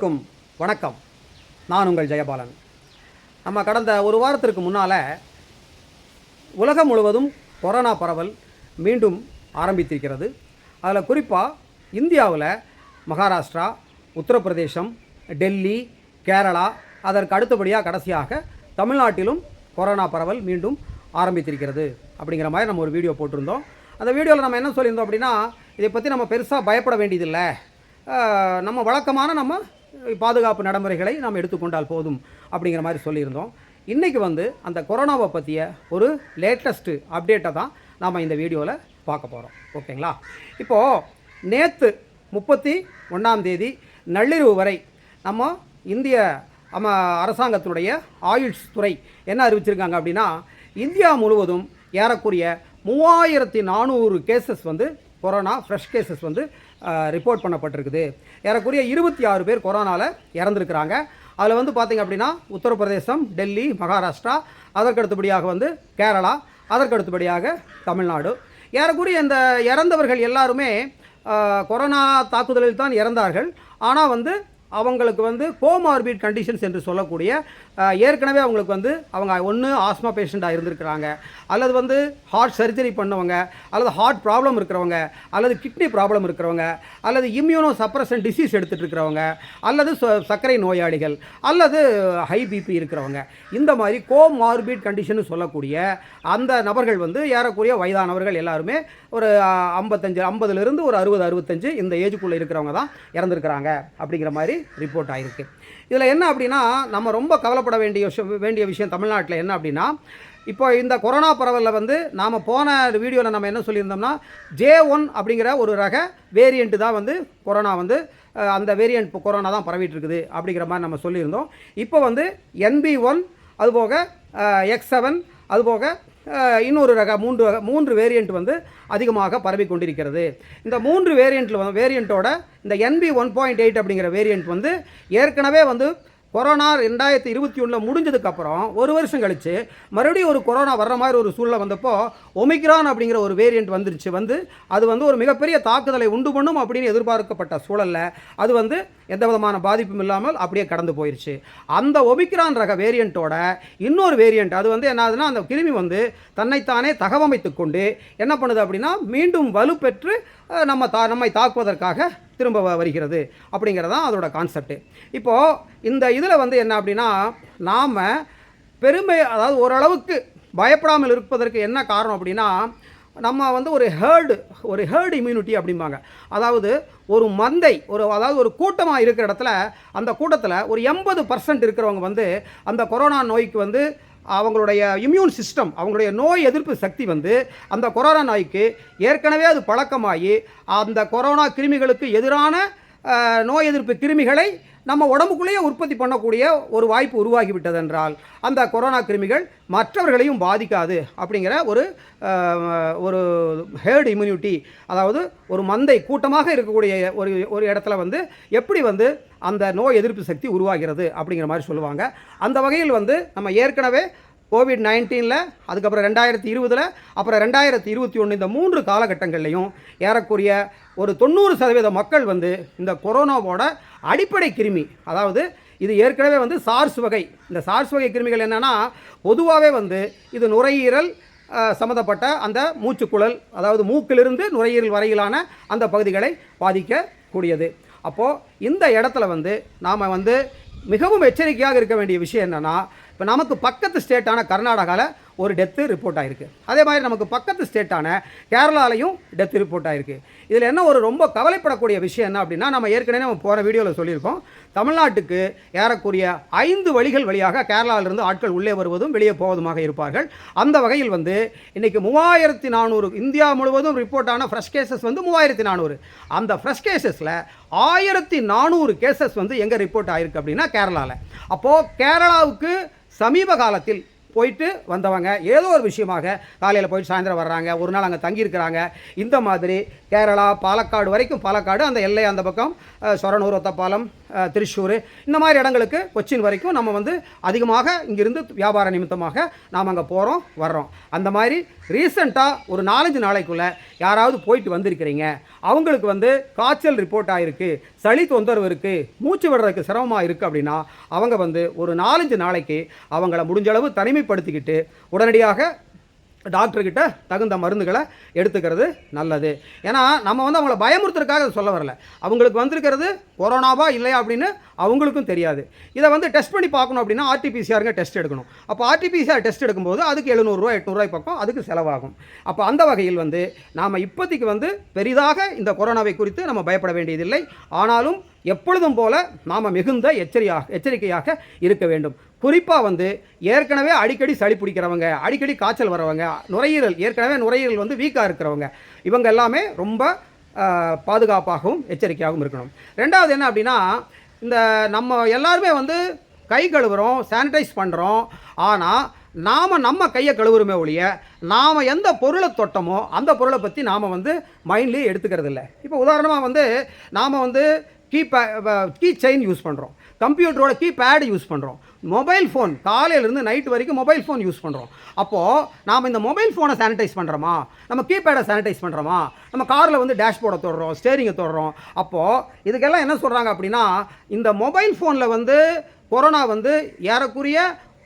அனைவருக்கும் வணக்கம். நான் உங்கள் ஜெயபாலன். நம்ம கடந்த ஒரு வாரத்திற்கு முன்னால் உலகம் முழுவதும் கொரோனா பரவல் மீண்டும் ஆரம்பித்திருக்கிறது. அதில் குறிப்பாக இந்தியாவில் மகாராஷ்டிரா உத்தரப்பிரதேசம் டெல்லி கேரளா அதற்கு அடுத்தபடியாக கடைசியாக தமிழ்நாட்டிலும் கொரோனா பரவல் மீண்டும் ஆரம்பித்திருக்கிறது அப்படிங்கிற மாதிரி நம்ம ஒரு வீடியோ போட்டிருந்தோம். அந்த வீடியோவில் நம்ம என்ன சொல்லியிருந்தோம் அப்படின்னா இதை பற்றி நம்ம பெருசாக பயப்பட வேண்டியதில்லை. நம்ம வழக்கமான நம்ம பாதுகாப்பு நடைமுறைகளை நாம் எடுத்துக்கொண்டால் போதும் அப்படிங்கிற மாதிரி சொல்லியிருந்தோம். இன்றைக்கி வந்து அந்த கொரோனாவை பற்றிய ஒரு லேட்டஸ்ட்டு அப்டேட்டை தான் நாம் இந்த வீடியோவில் பார்க்க போகிறோம் ஓகேங்களா? இப்போது நேற்று முப்பத்தி ஒன்றாம் தேதி நள்ளிரவு வரை நம்ம இந்திய நம்ம அரசாங்கத்தினுடைய ஆயுஷ் துறை என்ன அறிவிச்சிருக்காங்க அப்படின்னா இந்தியா முழுவதும் ஏறக்குரிய மூவாயிரத்தி நானூறு கேசஸ் வந்து கொரோனா ஃப்ரெஷ் கேசஸ் வந்து ரிப்போர்ட் பண்ணப்பட்டிருக்குது. ஏறக்குறைய இருபத்தி ஆறு பேர் கொரோனாவில் இறந்துருக்கிறாங்க. அதில் வந்து பார்த்திங்க அப்படின்னா உத்தரப்பிரதேசம் டெல்லி மகாராஷ்டிரா அதற்கு அடுத்தபடியாக வந்து கேரளா அதற்கடுத்தபடியாக தமிழ்நாடு. ஏறக்குறைய இந்த இறந்தவர்கள் எல்லாருமே கொரோனா தாக்குதலில் தான் இறந்தார்கள். ஆனால் வந்து அவங்களுக்கு வந்து கோமார்பிட் கண்டிஷன்ஸ் என்று சொல்லக்கூடிய ஏற்கனவே அவங்களுக்கு வந்து அவங்க ஒன்று ஆஸ்மா பேஷண்ட்டாக இருந்திருக்கிறாங்க. அல்லது வந்து ஹார்ட் சர்ஜரி பண்ணவங்க அல்லது ஹார்ட் ப்ராப்ளம் இருக்கிறவங்க அல்லது கிட்னி ப்ராப்ளம் இருக்கிறவங்க அல்லது இம்யூனோ சப்ரஷன் டிசீஸ் எடுத்துகிட்டு இருக்கிறவங்க அல்லது ச- சர்க்கரை நோயாளிகள் அல்லது ஹை பிபி இருக்கிறவங்க. இந்த மாதிரி கோமார்பிட் கண்டிஷன் சொல்லக்கூடிய அந்த நபர்கள் வந்து ஏறக்குறைய வயதானவர்கள் எல்லாருமே ஒரு ஐம்பத்தஞ்சு ஐம்பதுலேருந்து ஒரு அறுபது அறுபத்தஞ்சு இந்த ஏஜுக்குள்ளே இருக்கிறவங்க தான் இறந்துருக்கிறாங்க அப்படிங்கிற மாதிரி ரிப்போர்ட் ஆகிருக்கு இதில் என்ன அப்படின்னா நம்ம ரொம்ப கவலைப்பட வேண்டிய விஷயம் வேண்டிய விஷயம் தமிழ்நாட்டில் என்ன அப்படின்னா இப்போ இந்த கொரோனா பரவலில் வந்து நாம் போன வீடியோவில் நம்ம என்ன சொல்லியிருந்தோம்னா ஜே ஒன் அப்படிங்கிற ஒரு ரக வேரியண்ட்டு தான் வந்து கொரோனா வந்து அந்த வேரியண்ட் கொரோனா தான் பரவிட்டு இருக்குது அப்படிங்கிற மாதிரி நம்ம சொல்லியிருந்தோம். இப்போ வந்து என்பி ஒன் அதுபோக எக்ஸ் செவன் அதுபோக இன்னொரு ரக மூன்று வகை மூன்று வேரியண்ட் வந்து அதிகமாக பரவி கொண்டிருக்கிறது. இந்த மூன்று வேரியண்ட்டில் வேரியண்ட்டோட இந்த என்பி ஒன் பாயிண்ட் எயிட் அப்படிங்கிற வேரியண்ட் வந்து ஏற்கனவே வந்து கொரோனா ரெண்டாயிரத்தி இருபத்தி ஒன்றில் முடிஞ்சதுக்கப்புறம் ஒரு வருஷம் கழித்து மறுபடியும் ஒரு கொரோனா வர்ற மாதிரி ஒரு சூழ்நிலை வந்தப்போ ஒமிக்ரான் அப்படிங்கிற ஒரு வேரியண்ட் வந்துருச்சு. வந்து அது வந்து ஒரு மிகப்பெரிய தாக்குதலை உண்டு பண்ணும் அப்படின்னு எதிர்பார்க்கப்பட்ட சூழலில் அது வந்து எந்த விதமான பாதிப்பும் இல்லாமல் அப்படியே கடந்து போயிடுச்சு அந்த ஒமிக்ரான் ரக வேரியண்ட்டோட இன்னொரு வேரியண்ட் அது வந்து என்ன ஆகுதுன்னா அந்த கிருமி வந்து தன்னைத்தானே தகவமைத்து கொண்டு என்ன பண்ணுது அப்படின்னா மீண்டும் வலுப்பெற்று நம்ம தா நம்மை தாக்குவதற்காக திரும்ப வ- வருகிறது அப்படிங்கிறது தான் அதோட கான்செப்ட் இப்போது இந்த இதில் வந்து என்ன அப்படின்னா நாம் பெருமை அதாவது ஓரளவுக்கு பயப்படாமல் இருப்பதற்கு என்ன காரணம் அப்படின்னா நம்ம வந்து ஒரு ஹேர்டு ஒரு ஹேர்டு இம்யூனிட்டி அப்படிம்பாங்க. அதாவது ஒரு மந்தை ஒரு அதாவது ஒரு கூட்டமாக இருக்கிற இடத்துல அந்த கூட்டத்தில் ஒரு எண்பது பர்சன்ட் இருக்கிறவங்க வந்து அந்த கொரோனா நோய்க்கு வந்து அவங்களுடைய இம்யூன் சிஸ்டம் அவங்களுடைய நோய் எதிர்ப்பு சக்தி வந்து அந்த கொரோனா நோய்க்கு ஏற்கனவே அது பழக்கமாகி அந்த கொரோனா கிருமிகளுக்கு எதிரான நோய் எதிர்ப்பு கிருமிகளை நம்ம உடம்புக்குள்ளேயே உற்பத்தி பண்ணக்கூடிய ஒரு வாய்ப்பு உருவாகிவிட்டதென்றால் அந்த கொரோனா கிருமிகள் மற்றவர்களையும் பாதிக்காது அப்படிங்கிற ஒரு ஒரு ஹேர்டு இம்யூனிட்டி அதாவது ஒரு மந்தை கூட்டமாக இருக்கக்கூடிய ஒரு ஒரு இடத்துல வந்து எப்படி வந்து அந்த நோய் எதிர்ப்பு சக்தி உருவாகிறது அப்படிங்கிற மாதிரி சொல்லுவாங்க. அந்த வகையில் வந்து நம்ம ஏற்கனவே கோவிட் நைன்டீனில் அதுக்கப்புறம் ரெண்டாயிரத்தி இருபதில் அப்புறம் ரெண்டாயிரத்தி இருபத்தி ஒன்று இந்த மூன்று காலகட்டங்கள்லையும் ஏறக்குரிய ஒரு தொண்ணூறு சதவீத மக்கள் வந்து இந்த கொரோனாவோட அடிப்படை கிருமி அதாவது இது ஏற்கனவே வந்து சார்ஸ் வகை இந்த சார்ஸ் வகை கிருமிகள் என்னென்னா பொதுவாகவே வந்து இது நுரையீரல் சம்மந்தப்பட்ட அந்த மூச்சுக்குழல் அதாவது மூக்கிலிருந்து நுரையீரல் வரையிலான அந்த பகுதிகளை பாதிக்கக்கூடியது. அப்போது இந்த இடத்துல வந்து நாம் வந்து மிகவும் எச்சரிக்கையாக இருக்க வேண்டிய விஷயம் என்னென்னா இப்போ நமக்கு பக்கத்து ஸ்டேட்டான கர்நாடகாவில் ஒரு டெத்து ரிப்போர்ட் ஆகிருக்கு அதே மாதிரி நமக்கு பக்கத்து ஸ்டேட்டான கேரளாலையும் டெத் ரிப்போர்ட் ஆகிருக்கு இதில் என்ன ஒரு ரொம்ப கவலைப்படக்கூடிய விஷயம் என்ன அப்படின்னா நம்ம ஏற்கனவே நம்ம போகிற வீடியோவில் சொல்லியிருக்கோம் தமிழ்நாட்டுக்கு ஏறக்குரிய ஐந்து வழிகள் வழியாக கேரளாவிலிருந்து ஆட்கள் உள்ளே வருவதும் வெளியே போவதுமாக இருப்பார்கள். அந்த வகையில் வந்து இன்றைக்கி மூவாயிரத்தி நானூறு இந்தியா முழுவதும் ரிப்போர்ட் ஆன ஃப்ரெஷ் கேசஸ் வந்து மூவாயிரத்தி நானூறு. அந்த ஃப்ரெஷ் கேசஸில் ஆயிரத்தி நானூறு கேசஸ் வந்து எங்கே ரிப்போர்ட் ஆயிருக்கு அப்படின்னா கேரளாவில் அப்போது கேரளாவுக்கு சமீப காலத்தில் போயிட்டு வந்தவங்க ஏதோ ஒரு விஷயமாக காலையில் போயிட்டு சாயந்தரம் வர்றாங்க ஒரு நாள் அங்கே தங்கியிருக்கிறாங்க. இந்த மாதிரி கேரளா பாலக்காடு வரைக்கும் பாலக்காடு அந்த எல்லை அந்த பக்கம் அஹ், சொரனூர் ஒத்தப்பாலம் திருச்சூர் இந்த மாதிரி இடங்களுக்கு கொச்சின் வரைக்கும் நம்ம வந்து அதிகமாக இங்கிருந்து வியாபார நிமித்தமாக நாம் அங்கே போகிறோம் வர்றோம். அந்த மாதிரி ரீசண்டாக ஒரு நாலஞ்சு நாளைக்குள்ளே யாராவது போயிட்டு வந்திருக்கிறீங்க அவங்களுக்கு வந்து காய்ச்சல் ரிப்போர்ட் ஆகிருக்கு சளி தொந்தரவு இருக்குது மூச்சு விடுறதுக்கு சிரமமாக இருக்குது அப்படின்னா அவங்க வந்து ஒரு நாலஞ்சு நாளைக்கு அவங்கள முடிஞ்சளவு தனிமை தனிமைப்படுத்திக்கிட்டு உடனடியாக டாக்டர்கிட்ட தகுந்த மருந்துகளை எடுத்துக்கிறது நல்லது. ஏன்னா நம்ம வந்து அவங்கள பயமுறுத்துறதுக்காக சொல்ல வரல. அவங்களுக்கு வந்திருக்கிறது கொரோனாவா இல்லையா அப்படின்னு அவங்களுக்கும் தெரியாது. இதை வந்து டெஸ்ட் பண்ணி பார்க்கணும் அப்படின்னா ஆர்டிபிசிஆருங்க டெஸ்ட் எடுக்கணும். அப்போ ஆர்டிபிசிஆர் டெஸ்ட் எடுக்கும்போது அதுக்கு எழுநூறுரூவா எட்நூறுரூவாய் பக்கம் அதுக்கு செலவாகும். அப்போ அந்த வகையில் வந்து நாம் இப்போதைக்கு வந்து பெரிதாக இந்த கொரோனாவை குறித்து நம்ம பயப்பட வேண்டியதில்லை. ஆனாலும் எப்பொழுதும் போல நாம் மிகுந்த எச்சரியாக எச்சரிக்கையாக இருக்க வேண்டும். குறிப்பாக வந்து ஏற்கனவே அடிக்கடி சளி பிடிக்கிறவங்க அடிக்கடி காய்ச்சல் வரவங்க நுரையீரல் ஏற்கனவே நுரையீரல் வந்து வீக்காக இருக்கிறவங்க இவங்க எல்லாமே ரொம்ப பாதுகாப்பாகவும் எச்சரிக்கையாகவும் இருக்கணும். ரெண்டாவது என்ன அப்படின்னா இந்த நம்ம எல்லாருமே வந்து கை கழுவுறோம் சானிடைஸ் பண்ணுறோம் ஆனால் நாம் நம்ம கையை கழுவுறமே ஒழிய நாம் எந்த பொருளை தொட்டமோ அந்த பொருளை பற்றி நாம் வந்து மைண்ட்லேயே எடுத்துக்கிறது இல்லை இப்போ உதாரணமாக வந்து நாம் வந்து கீ கீ செயின் யூஸ் பண்ணுறோம் கம்ப்யூட்டரோட கீ பேடு யூஸ் பண்ணுறோம் மொபைல் ஃபோன் காலையிலேருந்து நைட் வரைக்கும் மொபைல் ஃபோன் யூஸ் பண்ணுறோம் அப்போது நாம் இந்த மொபைல் ஃபோனை சானிடைஸ் பண்ணுறோமா நம்ம கீபேடை சானிடைஸ் பண்ணுறோமா நம்ம காரில் வந்து டேஷ்போர்டை தொடுறோம் ஸ்டேரிங்கை தொடுறோம். அப்போது இதுக்கெல்லாம் என்ன சொல்கிறாங்க அப்படின்னா இந்த மொபைல் ஃபோனில் வந்து கொரோனா வந்து ஏறக்குரிய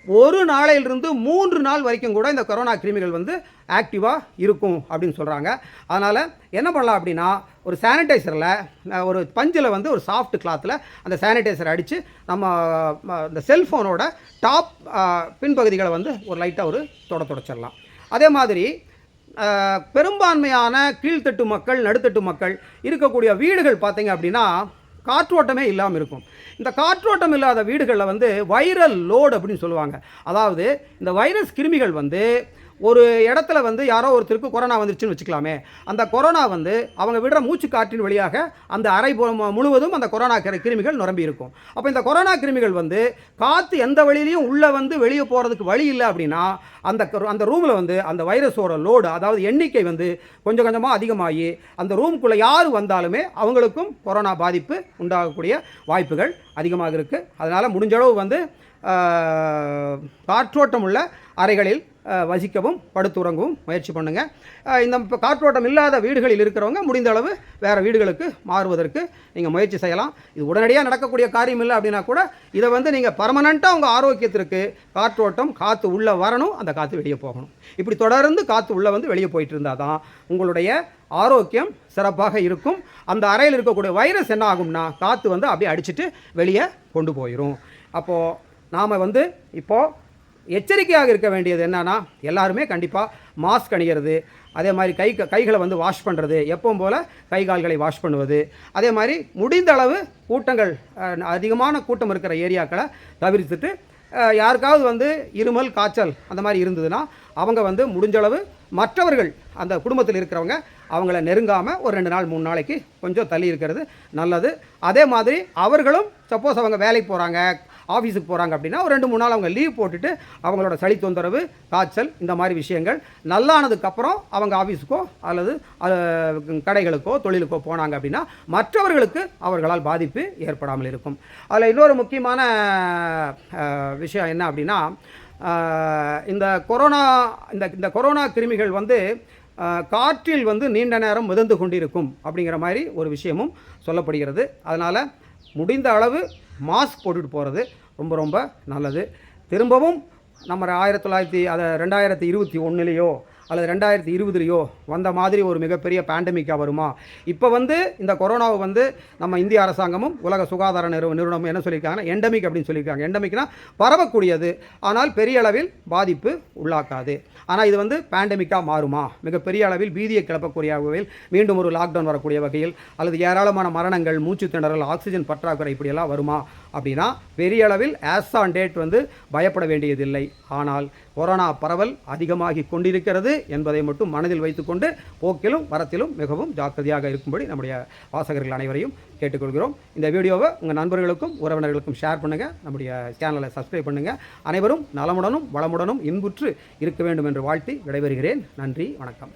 ஒரு நாளையிலிருந்து மூன்று நாள் வரைக்கும் கூட இந்த கொரோனா கிருமிகள் வந்து ஆக்டிவாக இருக்கும் அப்படின்னு சொல்கிறாங்க அதனால் என்ன பண்ணலாம் அப்படின்னா ஒரு சானிடைசரில் ஒரு பஞ்சில் வந்து ஒரு சாஃப்ட் கிளாத்தில் அந்த சானிடைசர் அடித்து நம்ம இந்த செல்ஃபோனோட டாப் பின்பகுதிகளை வந்து ஒரு லைட்டாக ஒரு தொட தொடச்சிடலாம். அதே மாதிரி பெரும்பான்மையான கீழ்த்தட்டு மக்கள் நடுத்தட்டு மக்கள் இருக்கக்கூடிய வீடுகள் பார்த்தீங்க அப்படின்னா காற்றோட்டமே இல்லாமல் இருக்கும். இந்த காற்றோட்டம் இல்லாத வீடுகளில் வந்து வைரல் லோடு அப்படின்னு சொல்லுவாங்க. அதாவது இந்த வைரஸ் கிருமிகள் வந்து ஒரு இடத்துல வந்து யாரோ ஒருத்தருக்கு கொரோனா வந்துருச்சுன்னு வச்சுக்கலாமே. அந்த கொரோனா வந்து அவங்க விடுற மூச்சு காற்றின் வழியாக அந்த அறை முழுவதும் அந்த கொரோனா கிருமிகள் நிரம்பி இருக்கும். அப்போ இந்த கொரோனா கிருமிகள் வந்து காற்று எந்த வழியிலையும் உள்ளே வந்து வெளியே போகிறதுக்கு வழி இல்லை அப்படின்னா அந்த அந்த ரூமில் வந்து அந்த வைரஸோட லோடு அதாவது எண்ணிக்கை வந்து கொஞ்சம் கொஞ்சமாக அதிகமாகி அந்த ரூம்குள்ளே யார் வந்தாலுமே அவங்களுக்கும் கொரோனா பாதிப்பு உண்டாகக்கூடிய வாய்ப்புகள் அதிகமாக இருக்குது அதனால் முடிஞ்சளவு வந்து காற்றோட்டம் உள்ள அறைகளில் வசிக்கவும் படுத்துறங்கவும் முயற்சி பண்ணுங்கள் இந்த இப்போ காற்றோட்டம் இல்லாத வீடுகளில் இருக்கிறவங்க முடிந்த அளவு வேறு வீடுகளுக்கு மாறுவதற்கு நீங்கள் முயற்சி செய்யலாம். இது உடனடியாக நடக்கக்கூடிய காரியம் இல்லை அப்படின்னா கூட இதை வந்து நீங்கள் பர்மனண்ட்டாக உங்கள் ஆரோக்கியத்திற்கு காற்றோட்டம் காற்று உள்ளே வரணும் அந்த காற்று வெளியே போகணும். இப்படி தொடர்ந்து காற்று உள்ளே வந்து வெளியே போயிட்டு இருந்தால் தான் உங்களுடைய ஆரோக்கியம் சிறப்பாக இருக்கும். அந்த அறையில் இருக்கக்கூடிய வைரஸ் என்ன ஆகும்னா காற்று வந்து அப்படியே அடிச்சுட்டு வெளியே கொண்டு போயிடும் அப்போது நாம் வந்து இப்போது எச்சரிக்கையாக இருக்க வேண்டியது என்னன்னா எல்லாருமே கண்டிப்பாக மாஸ்க் அணிகிறது அதே மாதிரி கை கைகளை வந்து வாஷ் பண்ணுறது எப்பவும் போல் கை கால்களை வாஷ் பண்ணுவது அதே மாதிரி முடிந்த அளவு கூட்டங்கள் அதிகமான கூட்டம் இருக்கிற ஏரியாக்களை தவிர்த்துட்டு யாருக்காவது வந்து இருமல் காய்ச்சல் அந்த மாதிரி இருந்ததுன்னா அவங்க வந்து முடிஞ்சளவு மற்றவர்கள் அந்த குடும்பத்தில் இருக்கிறவங்க அவங்கள நெருங்காமல் ஒரு ரெண்டு நாள் மூணு நாளைக்கு கொஞ்சம் தள்ளி இருக்கிறது நல்லது. அதே மாதிரி அவர்களும் சப்போஸ் அவங்க வேலைக்கு போகிறாங்க ஆஃபீஸுக்கு போகிறாங்க அப்படின்னா ஒரு ரெண்டு மூணு நாள் அவங்க லீவ் போட்டுட்டு அவங்களோட சளி தொந்தரவு காய்ச்சல் இந்த மாதிரி விஷயங்கள் நல்லானதுக்கப்புறம் அவங்க ஆஃபீஸுக்கோ அல்லது கடைகளுக்கோ தொழிலுக்கோ போனாங்க அப்படின்னா மற்றவர்களுக்கு அவர்களால் பாதிப்பு ஏற்படாமல் இருக்கும். அதில் இன்னொரு முக்கியமான விஷயம் என்ன அப்படின்னா இந்த கொரோனா இந்த இந்த கொரோனா கிருமிகள் வந்து காற்றில் வந்து நீண்ட நேரம் மிதந்து கொண்டிருக்கும் அப்படிங்கிற மாதிரி ஒரு விஷயமும் சொல்லப்படுகிறது. அதனால் முடிந்த அளவு மாஸ்க் போட்டுட்டு போகிறது ரொம்ப ரொம்ப நல்லது. திரும்பவும் நம்ம ஆயிரத்தி தொள்ளாயிரத்தி அதை ரெண்டாயிரத்தி இருபத்தி ஒன்றுலேயோ அல்லது ரெண்டாயிரத்தி இருபதுலையோ வந்த மாதிரி ஒரு மிகப்பெரிய பேண்டமிக்காக வருமா? இப்போ வந்து இந்த கொரோனாவை வந்து நம்ம இந்திய அரசாங்கமும் உலக சுகாதார நிறுவ நிறுவனமும் என்ன சொல்லியிருக்காங்கன்னா எண்டமிக் அப்படின்னு சொல்லியிருக்காங்க. எண்டமிக்னா பரவக்கூடியது. ஆனால் பெரிய அளவில் பாதிப்பு உள்ளாக்காது. ஆனால் இது வந்து பேண்டமிக்காக மாறுமா? மிகப்பெரிய அளவில் பீதியை கிளப்பக்கூடிய வகையில் மீண்டும் ஒரு லாக்டவுன் வரக்கூடிய வகையில் அல்லது ஏராளமான மரணங்கள் மூச்சு திணறல் ஆக்சிஜன் பற்றாக்குறை இப்படியெல்லாம் வருமா? அப்படின்னா பெரிய அளவில் ஆஸ் ஆன் டேட் வந்து பயப்பட வேண்டியதில்லை. ஆனால் கொரோனா பரவல் அதிகமாகி கொண்டிருக்கிறது என்பதை மட்டும் மனதில் வைத்துக்கொண்டு போக்கிலும் வரத்திலும் மிகவும் ஜாக்கிரதையாக இருக்கும்படி நம்முடைய வாசகர்கள் அனைவரையும் கேட்டுக்கொள்கிறோம். இந்த வீடியோவை உங்கள் நண்பர்களுக்கும் உறவினர்களுக்கும் ஷேர் பண்ணுங்கள் நம்முடைய சேனலை சப்ஸ்கிரைப் பண்ணுங்கள் அனைவரும் நலமுடனும் வளமுடனும் இன்புற்று இருக்க வேண்டும் என்று வாழ்த்தி விடைபெறுகிறேன். நன்றி வணக்கம்.